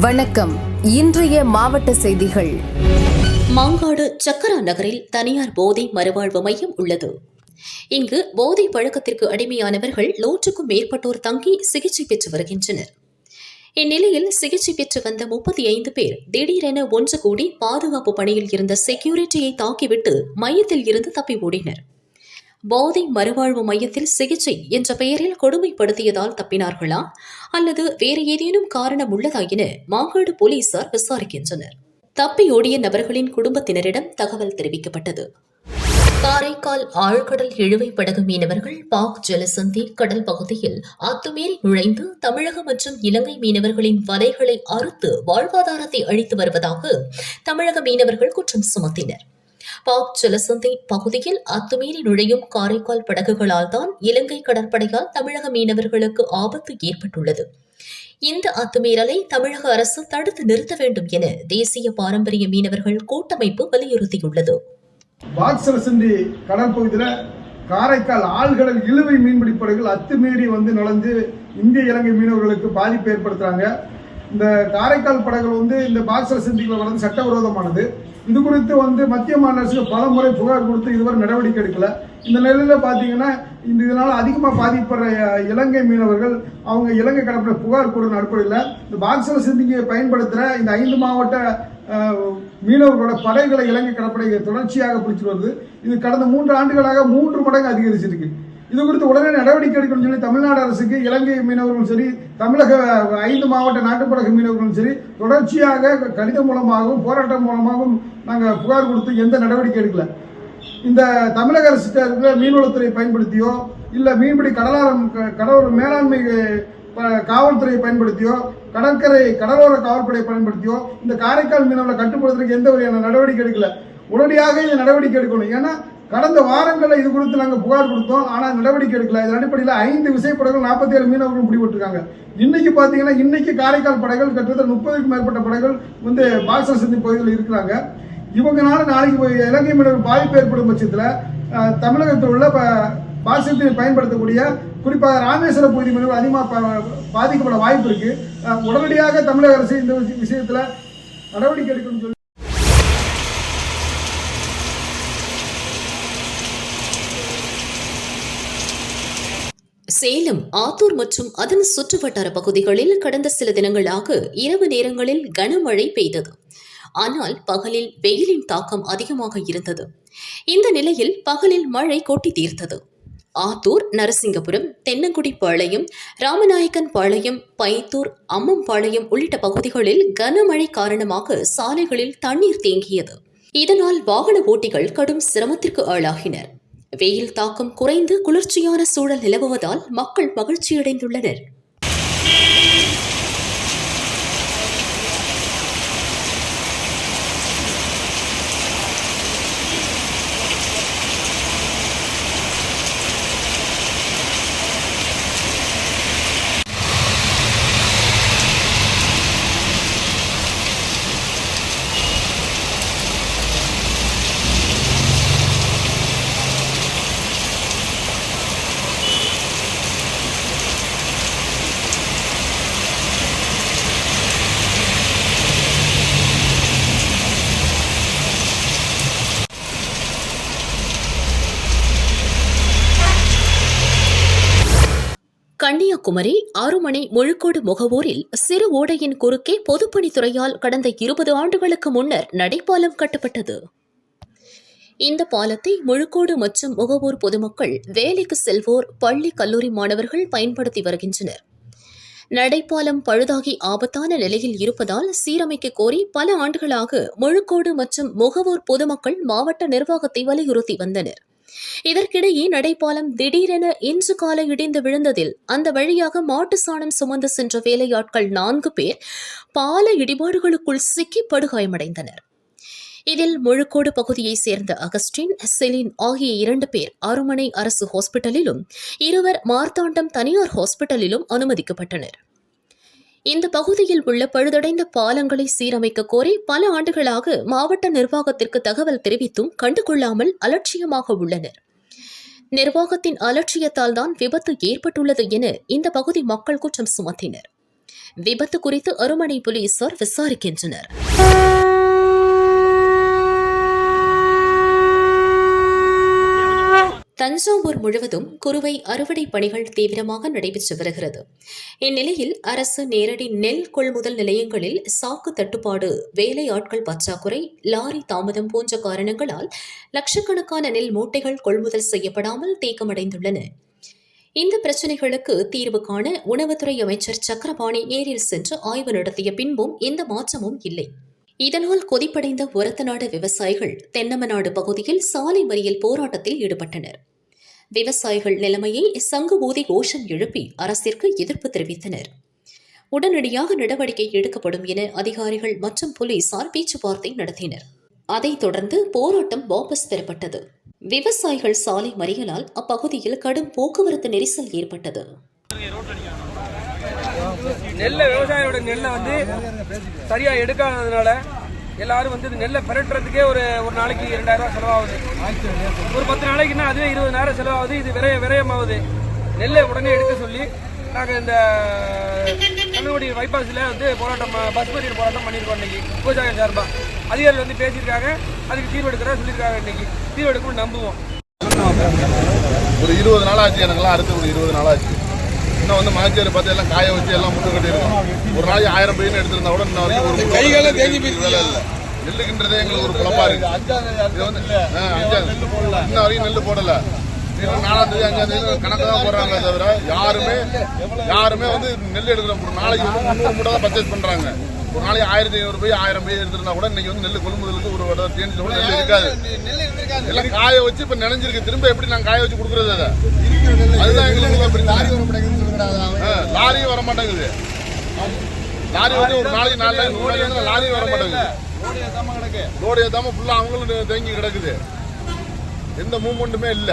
வணக்கம். இன்றைய மாவட்ட செய்திகள். மாங்காடு சக்கரா நகரில் தனியார் போதை மறுவாழ்வு மையம் உள்ளது. இங்கு போதை பழக்கத்திற்கு அடிமையானவர்கள் நூற்றுக்கும் மேற்பட்டோர் தங்கி சிகிச்சை பெற்று வருகின்றனர். இந்நிலையில் சிகிச்சை பெற்று வந்த முப்பத்தி ஐந்து பேர் திடீரென ஒன்று கூடி பாதுகாப்பு பணியில் இருந்த செக்யூரிட்டியை தாக்கிவிட்டு மையத்தில் இருந்து தப்பி ஓடினர். போதை மறுவாழ்வு மையத்தில் சிகிச்சை என்ற பெயரில் கொடுமைப்படுத்தியதால் தப்பினார்களா? அல்லது வேறு ஏதேனும் காரணம் உள்ளதா என மாங்காடு போலீசார் விசாரிக்கின்றனர். தப்பியோடிய நபர்களின் குடும்பத்தினரிடம் தகவல் தெரிவிக்கப்பட்டது. காரைக்கால் ஆழ்கடல் இழுவை படகு மீனவர்கள் பாக் ஜலசந்தி கடல் பகுதியில் அத்துமீறி நுழைந்து தமிழக மற்றும் இலங்கை மீனவர்களின் வலைகளை அறுத்து வாழ்வாதாரத்தை அழித்து வருவதாக தமிழக மீனவர்கள் குற்றம் சுமத்தினர். பாக் ஜலசந்தி பகுதியில் அத்துமீறி நுழையும் காரைக்கால் படகுகளால் தான் இலங்கை கடற்படையால் தமிழக மீனவர்களுக்கு ஆபத்து ஏற்பட்டுள்ளது. இந்த அத்துமீறலை தமிழக அரசு தடுத்து நிறுத்த வேண்டும் என தேசிய பாரம்பரிய மீனவர்கள் கூட்டமைப்பு வலியுறுத்தியுள்ளது. பாக்சரசந்தி கடல் பகுதியில் காரைக்கால் ஆழ்கடல் இழுவை மீன்பிடி படகுகள் அத்துமீறி வந்து நடந்து இந்திய இலங்கை மீனவர்களுக்கு பாதிப்பு ஏற்படுத்துறாங்க. இந்த காரைக்கால் படங்கள் வந்து இந்த பாக்சரசந்திகளை வளர்ந்து சட்டவிரோதமானது. இது குறித்து வந்து மத்திய மாநில அரசுக்கு பல முறை புகார் கொடுத்து இதுவரை நடவடிக்கை எடுக்கல. இந்த நிலையில பார்த்தீங்கன்னா இந்த இதனால அதிகமாக பாதிப்படுற இலங்கை மீனவர்கள் அவங்க இலங்கை கடற்படை புகார் கொடுற அடிப்படையில் இந்த பாக்ஸர் சிந்திங்கை பயன்படுத்துகிற இந்த ஐந்து மாவட்ட மீனவர்களோட படைகளை இலங்கை கடற்படை தொடர்ச்சியாக பிடிச்சிட்டு வருது. இது கடந்த மூன்று ஆண்டுகளாக மூன்று மடங்கு அதிகரிச்சிருக்கு. இது குறித்து உடனே நடவடிக்கை எடுக்கணும்னு சொல்லி தமிழ்நாடு அரசுக்கு இலங்கை மீனவர்களும் சரி தமிழக ஐந்து மாவட்ட நாட்டுப்படகு மீனவர்களும் சரி தொடர்ச்சியாக கடிதம் மூலமாகவும் போராட்டம் மூலமாகவும் நாங்கள் புகார் கொடுத்து எந்த நடவடிக்கை எடுக்கல. இந்த தமிழக அரசு மீன்வளத்துறை பயன்படுத்தியோ இல்லை மீன்பிடி கடலாரம் கடலோர மேலாண்மை காவல்துறையை பயன்படுத்தியோ கடற்கரை கடலோர காவல்படையை பயன்படுத்தியோ இந்த காரைக்கால் மீனவர்களை கட்டுப்படுத்துறதுக்கு எந்த வகையான நடவடிக்கை எடுக்கல. உடனடியாக இந்த நடவடிக்கை எடுக்கணும். ஏன்னா கடந்த வாரங்களில் இது குறித்து நாங்கள் புகார் கொடுத்தோம். ஆனால் நடவடிக்கை எடுக்கல. இதன் அடிப்படையில் ஐந்து விசைப்படகுகள் நாற்பத்தி ஏழு மீனவர்கள் பிடிபட்டிருக்காங்க இன்னைக்கு பார்த்தீங்கன்னா இன்னைக்கு காரைக்கால் படைகள் கிட்டத்தட்ட முப்பதுக்கும் மேற்பட்ட படைகள் வந்து பாக்சர் சந்தி பகுதியில் இருக்கிறாங்க. இவங்கனால நாளைக்கு இலங்கை மீனவர் பாதிப்பு ஏற்படும் பட்சத்தில் தமிழகத்தில் உள்ள ப- பாசத்தை பயன்படுத்தக்கூடிய குறிப்பாக ராமேஸ்வர பகுதி மீனவர்கள் அதிகமாக பாதிக்கப்பட வாய்ப்பு இருக்கு. உடனடியாக தமிழக அரசு இந்த விஷயத்தில் நடவடிக்கை எடுக்கணும்னு சொல்லி சேலம் ஆத்தூர் மற்றும் அதன் சுற்றுவட்டார பகுதிகளில் கடந்த சில தினங்களாக இரவு நேரங்களில் கனமழை பெய்தது. ஆனால் பகலில் வெயிலின் தாக்கம் அதிகமாக இருந்தது. இந்த நிலையில் பகலில் மழை கொட்டி தீர்த்தது. ஆத்தூர் நரசிங்கபுரம் தென்னங்குடி பாளையம் ராமநாயக்கன் பாளையம் பைத்தூர் அம்மம்பாளையம் உள்ளிட்ட பகுதிகளில் கனமழை காரணமாக சாலைகளில் தண்ணீர் தேங்கியது. இதனால் வாகன ஓட்டிகள் கடும் சிரமத்திற்கு ஆளாகினர். வெயில் தாக்கம் குறைந்து குளிர்ச்சியான சூழல் நிலவுவதால் மக்கள் மகிழ்ச்சியடைந்துள்ளனர். கன்னியாகுமரி ஆறுமணி முழுக்கோடு முகவூரில் சிறு ஓடையின் குறுக்கே பொதுப்பணித்துறையால் கடந்த இருபது ஆண்டுகளுக்கு முன்னர் நடைபாலம் கட்டப்பட்டது. இந்த பாலத்தை முழுக்கோடு மற்றும் முகவூர் பொதுமக்கள் வேலைக்கு செல்வோர் பள்ளி கல்லூரி மாணவர்கள் பயன்படுத்தி வருகின்றனர். நடைப்பாலம் பழுதாகி ஆபத்தான நிலையில் இருப்பதால் சீரமைக்க கோரி பல ஆண்டுகளாக முழுக்கோடு மற்றும் முகவூர் பொதுமக்கள் மாவட்ட நிர்வாகத்தை வலியுறுத்தி வந்தனர். இதற்கிடையே நடைபாலம் திடீரென இன்று காலை இடிந்து விழுந்ததில் அந்த வழியாக மாட்டு சாணம் சுமந்து சென்ற வேலையாட்கள் நான்கு பேர் பால இடிபாடுகளுக்குள் சிக்கி படுகாயமடைந்தனர். இதில் முழுக்கோடு பகுதியைச் சேர்ந்த அகஸ்டின் செலின் ஆகிய இரண்டு பேர் அருமனை அரசு ஹாஸ்பிட்டலிலும் இருவர் மார்த்தாண்டம் தனியார் ஹாஸ்பிட்டலிலும் அனுமதிக்கப்பட்டனர். இந்த பகுதியில் உள்ள பழுதடைந்த பாலங்களை சீரமைக்க கோரி பல ஆண்டுகளாக மாவட்ட நிர்வாகத்திற்கு தகவல் தெரிவித்தும் கண்டுகொள்ளாமல் அலட்சியமாக உள்ளனர். நிர்வாகத்தின் அலட்சியத்தால் தான் விபத்து ஏற்பட்டுள்ளது என இந்த பகுதி மக்கள் குற்றம் சுமத்தினர். விபத்து குறித்து அருமனை போலீசார் விசாரிக்கின்றனர். தஞ்சாவூர் முழுவதும் குறுவை அறுவடை பணிகள் தீவிரமாக நடைபெற்று வருகிறது. இந்நிலையில் அரசு நேரடி நெல் கொள்முதல் நிலையங்களில் சாக்கு தட்டுப்பாடு வேலை ஆட்கள் பற்றாக்குறை லாரி தாமதம் போன்ற காரணங்களால் லட்சக்கணக்கான நெல் மூட்டைகள் கொள்முதல் செய்யப்படாமல் தேக்கமடைந்துள்ளன. இந்த பிரச்சினைகளுக்கு தீர்வு காண உணவுத்துறை அமைச்சர் சக்கரபாணி நேரில் சென்று ஆய்வு நடத்திய பின்பும் எந்த மாற்றமும் இல்லை. இதனால் கொதிப்படைந்த ஒரத்தநாடு விவசாயிகள் தென்னமநாடு பகுதியில் சாலை மறியல் போராட்டத்தில் ஈடுபட்டனர். விவசாயிகள் நிலைமையை சங்கு ஊதி கோஷம் எழுப்பி அரசிற்கு எதிர்ப்பு தெரிவித்தனர். உடனடியாக நடவடிக்கை எடுக்கப்படும் என அதிகாரிகள் மற்றும் போலீசார் பேச்சுவார்த்தை நடத்தினர். அதைத் தொடர்ந்து போராட்டம் வாபஸ் பெறப்பட்டது. விவசாயிகள் சாலை மறியலால் அப்பகுதியில் கடும் போக்குவரத்து நெரிசல் ஏற்பட்டது. நெல்லை விவசாயியோட நெல்லை வந்து சரியாக எடுக்காததுனால எல்லாரும் வந்து நெல்லை பெரட்டுறதுக்கே ஒரு ஒரு நாளைக்கு இரண்டாயிரம் ரூபா செலவாகுது. ஒரு பத்து நாளைக்குன்னா அதுவே இருபதாயிரம் செலவாகுது இது விரைய விரயமாகுது. நெல்லை உடனே எடுக்க சொல்லி நாங்கள் இந்த கண்ணுக்குடி பைபாஸில் வந்து போராட்டம் பஸ் மறியல் போராட்டம் பண்ணியிருக்கோம் இன்னைக்கு விவசாயம் சார்பாக அதிகாரிகள் வந்து பேசியிருக்காங்க அதுக்கு தீர்வு எடுக்கிறதா சொல்லியிருக்காங்க இன்னைக்கு. தீர்வு எடுக்கணும்னு நம்புவோம். ஒரு இருபது நாள் ஆச்சு எனக்குலாம் அடுத்து ஒரு இருபது நாள் ஆச்சு இன்னும் வந்து மாச்சேரி பார்த்து எல்லாம் காய வச்சு எல்லாம் முட்டு கட்டியிருக்கோம். ஒரு நாளைக்கு ஆயிரம் பையன் எடுத்திருந்தா கூட இன்னும் வரைக்கும் ஒரு கைகால தேங்கி வேலை இல்லை. நெல்லுக்குன்றதே எங்களுக்கு ஒரு குழப்பா இருக்கு. இது வந்து அஞ்சாவது இன்னும் வரைக்கும் நெல் போடல. நாலாம் தேதி அஞ்சாம் தேதி கணக்கு தான் போடுறாங்க தவிர யாருமே யாருமே வந்து நெல் எடுக்கிற ஒரு நாளைக்கு வந்து முந்நூறு மூட்டை தான் பர்ச்சேஸ் பண்றாங்க. ஒரு நாளைக்கு ஆயிரத்தி ஐநூறு போய் ஆயிரம் போய் எடுத்திருந்தா கூட இன்னைக்கு வந்து நெல் கொள்முதலுக்கு ஒரு வட தேனி கூட நெல் இருக்காது. எல்லாம் காய வச்சு இப்ப நினைஞ்சிருக்கு. திரும்ப எப்படி நாங்க காய வச்சு கொடுக்கறது அதை? அதுதான் எங்களுக்கு லாரியும் வர மாட்டேங்குது. லாரி வந்து ஒரு நாளைக்கு நாலு நாளைக்கு நாளைக்கு வந்து வர மாட்டேங்குது. லோடு ஏத்தாம ஃபுல்லா அவங்களும் தேங்கி கிடக்குது. எந்த மூவ்மெண்ட்டுமே இல்ல.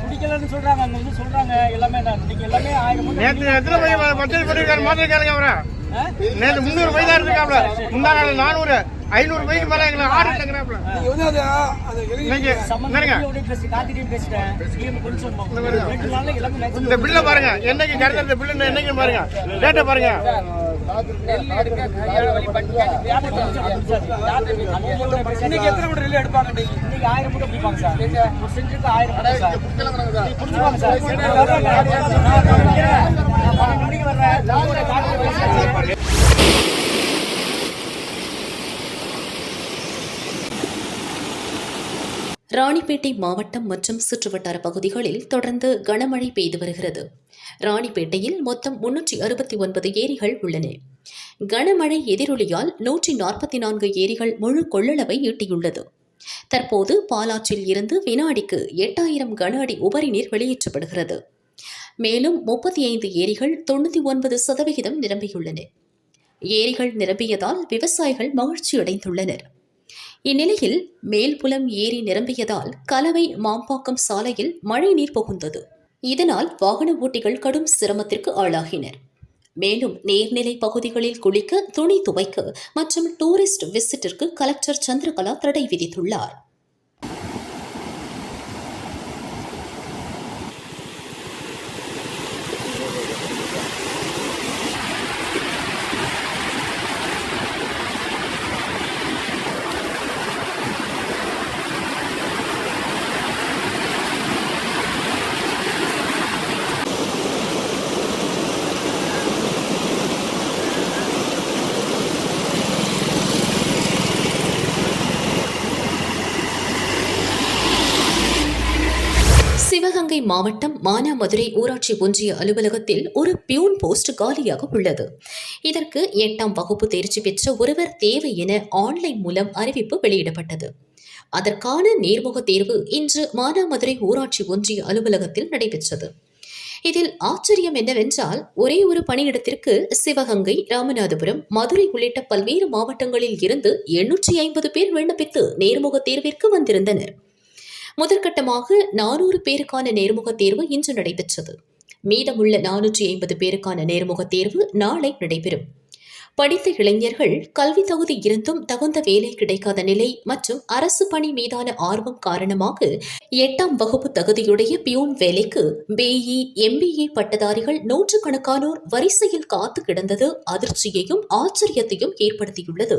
பிடிக்கலன்னு சொல்றாங்க அங்க வந்து சொல்றாங்க எல்லாமே இன்னைக்கு எல்லாமே ஆயிரம் நேற்று எத்தனை பை பர்ச்சேஸ் பண்ணிருக்காரு? மாத்திருக்காருங்க அவரை. நேற்று முந்நூறு பை தான் இருக்காப்ல முந்தா நாள் நானூறு. ஐநூறு பைக்கு மேல எங்களை ஆர்டர் இல்லைங்கிறாப்ல நீங்க ரெண்டு நாள்ல எல்லாமே match இந்த பில்ல பாருங்க என்னைக்கு கிடைச்ச பில்லு என்னைக்கு பாருங்க டேட்டை பாருங்க இன்னைக்கு எத்தனை மூட்டை நெல் எடுப்பாங்க இன்னைக்கு? இன்னைக்கு ஆயிரம் மூட்டை பிடிப்பாங்க சார் ஒரு சென்ட்டுக்கு ஆயிரம் மூட்டை சார் பிடிச்சிருவாங்க சார் நான் பன்னெண்டு மணிக்கு வர்றேன் ராணிப்பேட்டை மாவட்டம் மற்றும் சுற்றுவட்டார பகுதிகளில் தொடர்ந்து கனமழை பெய்து வருகிறது. ராணிப்பேட்டையில் மொத்தம் முன்னூற்றி அறுபத்தி ஒன்பது ஏரிகள் உள்ளன. கனமழை எதிரொலியால் நூற்றி நாற்பத்தி நான்கு ஏரிகள் முழு கொள்ளளவை ஈட்டியுள்ளது. தற்போது பாலாற்றில் இருந்து வினாடிக்கு எட்டாயிரம் கன அடி உபரி நீர் வெளியேற்றப்படுகிறது. மேலும் முப்பத்தி ஐந்து ஏரிகள் தொண்ணூற்றி ஒன்பது சதவிகிதம் நிரம்பியுள்ளன. ஏரிகள் நிரம்பியதால் விவசாயிகள் மகிழ்ச்சி அடைந்துள்ளனர் இந்நிலையில் மேல்புலம் ஏரி நிரம்பியதால் கலவை மாம்பாக்கம் சாலையில் மழை நீர் புகுந்தது. இதனால் வாகன ஓட்டிகள் கடும் சிரமத்திற்கு ஆளாகினர். மேலும் நீர்நிலை பகுதிகளில் குளிக்க துணி துவைக்க மற்றும் டூரிஸ்ட் விசிட்டிற்கு கலெக்டர் சந்திரகலா தடை விதித்துள்ளார். சிவகங்கை மாவட்டம் மானாமதுரை ஊராட்சி ஒன்றிய அலுவலகத்தில் ஒரு பியூன் போஸ்ட் காலியாக உள்ளது. இதற்கு எட்டாம் வகுப்பு தேர்ச்சி பெற்ற ஒருவர் தேவை என ஆன்லைன் மூலம் அறிவிப்பு வெளியிடப்பட்டது. அதற்கான நேர்முக தேர்வு இன்று மானாமதுரை ஊராட்சி ஒன்றிய அலுவலகத்தில் நடைபெற்றது. இதில் ஆச்சரியம் என்னவென்றால் ஒரே ஒரு பணியிடத்திற்கு சிவகங்கை ராமநாதபுரம் மதுரை உள்ளிட்ட பல்வேறு மாவட்டங்களில் இருந்து எண்ணூற்றி ஐம்பது பேர் விண்ணப்பித்து நேர்முக தேர்விற்கு வந்திருந்தனர். முதற்கட்டமாக நானூறு பேருக்கான நேர்முக தேர்வு இன்று நடைபெற்றது. மீதமுள்ள நானூற்றி ஐம்பது பேருக்கான நேர்முக தேர்வு நாளை நடைபெறும். படித்த இளைஞர்கள் கல்வி தகுதி இருந்தும் தகுந்த வேலை கிடைக்காத நிலை மற்றும் அரசு பணி மீதான ஆர்வம் காரணமாக எட்டாம் வகுப்பு தகுதியுடைய பியூன் வேலைக்கு பிஇ எம்பிஏ பட்டதாரிகள் நூற்றுக்கணக்கானோர் வரிசையில் காத்து கிடந்தது அதிர்ச்சியையும் ஆச்சரியத்தையும் ஏற்படுத்தியுள்ளது.